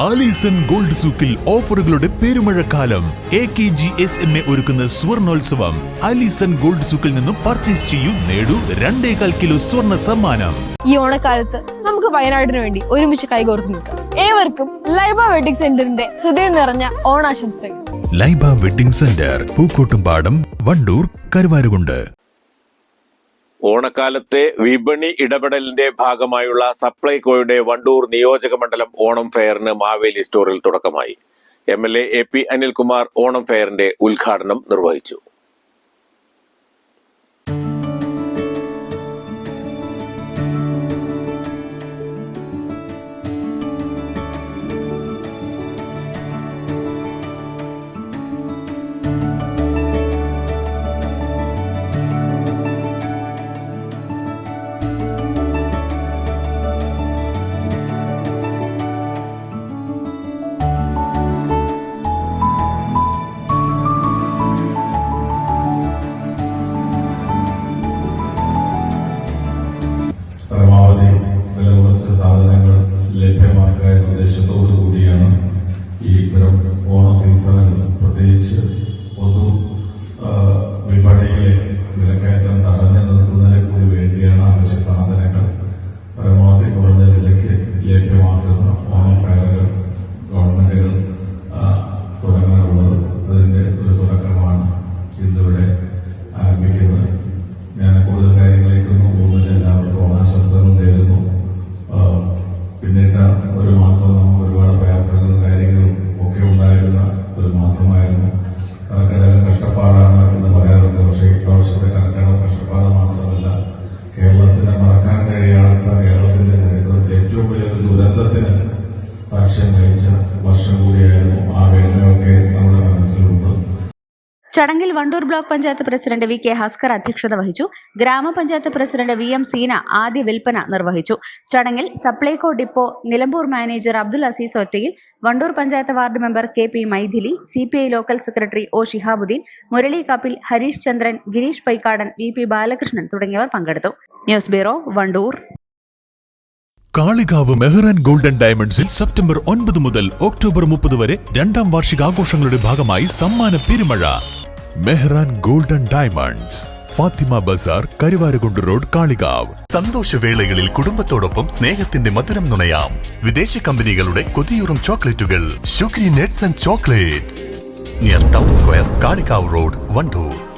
Alison gold സൂക്കിൽ ഓഫറുകളുടെ പെരുമഴക്കാലം. A K G S M A ഒരുക്കുന്ന സ്വർണോത്സവം. ആലീസൺ ഗോൾഡ് സൂക്കിൽ നിന്നും പർച്ചേസ് ചെയ്യും നേടൂ രണ്ടേകാൽ കിലോ സ്വർണ സമ്മാനം. ഈ ഓണക്കാലത്ത് നമുക്ക് വയനാടിന് വേണ്ടി ഒരുമിച്ച് കൈകോർത്ത് നിൽക്കാം. ഏവർക്കും ലൈബ വെഡിംഗ് സെന്ററിന്റെ ഹൃദയം നിറഞ്ഞ ഓണാശംസകൾ. Laiba wedding centre Pookkottumpadam Wandoor Karuvarakundu. ഓണക്കാലത്തെ വിപണി ഇടപെടലിന്റെ ഭാഗമായുള്ള സപ്ലൈകോയുടെ വണ്ടൂർ നിയോജക മണ്ഡലം ഓണം ഫെയറിന് മാവേലി സ്റ്റോറിൽ തുടക്കമായി. M L A P Anilkumar Onam ഫെയറിന്റെ ഉദ്ഘാടനം നിർവഹിച്ചു. ചടങ്ങിൽ Wandoor block panchayat president V K Haskar അധ്യക്ഷത വഹിച്ചു. ഗ്രാമപഞ്ചായത്ത് പ്രസിഡന്റ് വി എം സീന ആദ്യ വിൽപ്പന നിർവഹിച്ചു. ചടങ്ങിൽ Supplyco depot Nilambur manager Abdul Azeez ഒറ്റയിൽ Wandoor panchayat ward member K P Mythili C P I local secretary O Shihabuddin Murali Kapil Harish Chandran Girish Paikkadan V P Balakrishnan തുടങ്ങിയവർ പങ്കെടുത്തു. News bureau Wandoor. Kalikavu Mehran golden ഡയമണ്ട്സിൽ September ഒൻപത് മുതൽ October മുപ്പത് വരെ രണ്ടാം വാർഷികാഘോഷങ്ങളുടെ ഭാഗമായി സമ്മാന പെരുമഴ. Mehran golden diamonds Fathima Bazar Karuvarakundu road Kalikavu. സന്തോഷവേളകളിൽ കുടുംബത്തോടൊപ്പം സ്നേഹത്തിന്റെ മധുരം നുണയാം. വിദേശ കമ്പനികളുടെ കൊതിയൂറും ചോക്ലേറ്റുകൾ. Sugary nuts and chocolates. Near town square Kalikavu road Wandoor.